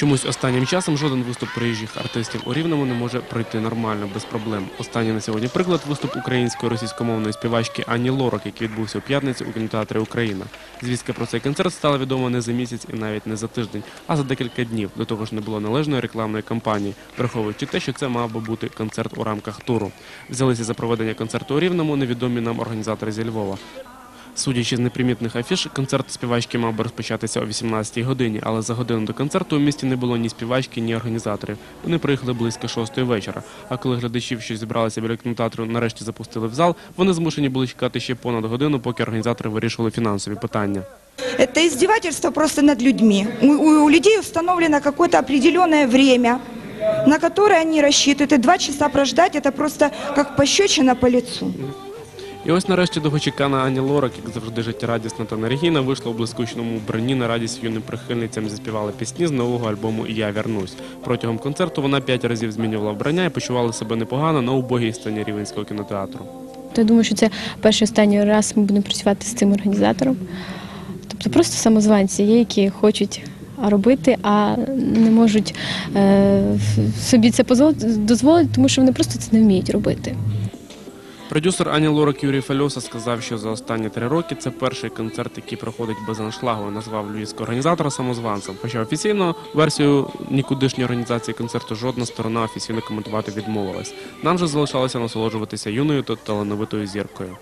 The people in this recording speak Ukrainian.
Чомусь останнім часом жоден виступ приїжджих артистів у Рівному не може пройти нормально, без проблем. Останній на сьогодні приклад виступ української російськомовної співачки Ані Лорак, який відбувся у п'ятницю у кінотеатрі Україна. Звістка про цей концерт стала відома не за місяць і навіть не за тиждень, а за декілька днів. До того ж не було належної рекламної кампанії, враховуючи те, що це мав би бути концерт у рамках туру. Взялися за проведення концерту у Рівному невідомі нам організатори зі Львова. Судячи з непримітних афіш, концерт співачки мав би розпочатися о 18-й годині, але за годину до концерту у місті не було ні співачки, ні організаторів. Вони приїхали близько 6-ї вечора. А коли глядачів, що зібралися біля кінотеатру, нарешті запустили в зал, вони змушені були чекати ще понад годину, поки організатори вирішували фінансові питання. Это издевательство просто над людьми. У, у- у людей установлено какое-то определенное время, на которое они рассчитывают. И два часа прождать, это просто как пощечина по лицу. І ось нарешті довгочекана Ані Лорак, як завжди життєрадісна та енергійна, вийшла у блискучному вбранні на радість юним прихильницям заспівала пісні з нового альбому Я вернусь. Протягом концерту вона п'ять разів змінювала вбрання і почувала себе непогано на убогій сцені Рівенського кінотеатру. То я думаю, що це перший останній раз ми будемо працювати з цим організатором. Тобто просто самозванці є, які хочуть робити, а не можуть е, собі це дозволити, тому що вони просто це не вміють робити. Продюсер Ані Лорак Юрій Фальоса сказав, що за останні три роки це перший концерт, який проходить без аншлагу. Назвав львівського організатора самозванцем. Хоча офіційно версію нікудишньої організації концерту жодна сторона офіційно коментувати відмовилась. Нам же залишалося насолоджуватися юною та талановитою зіркою.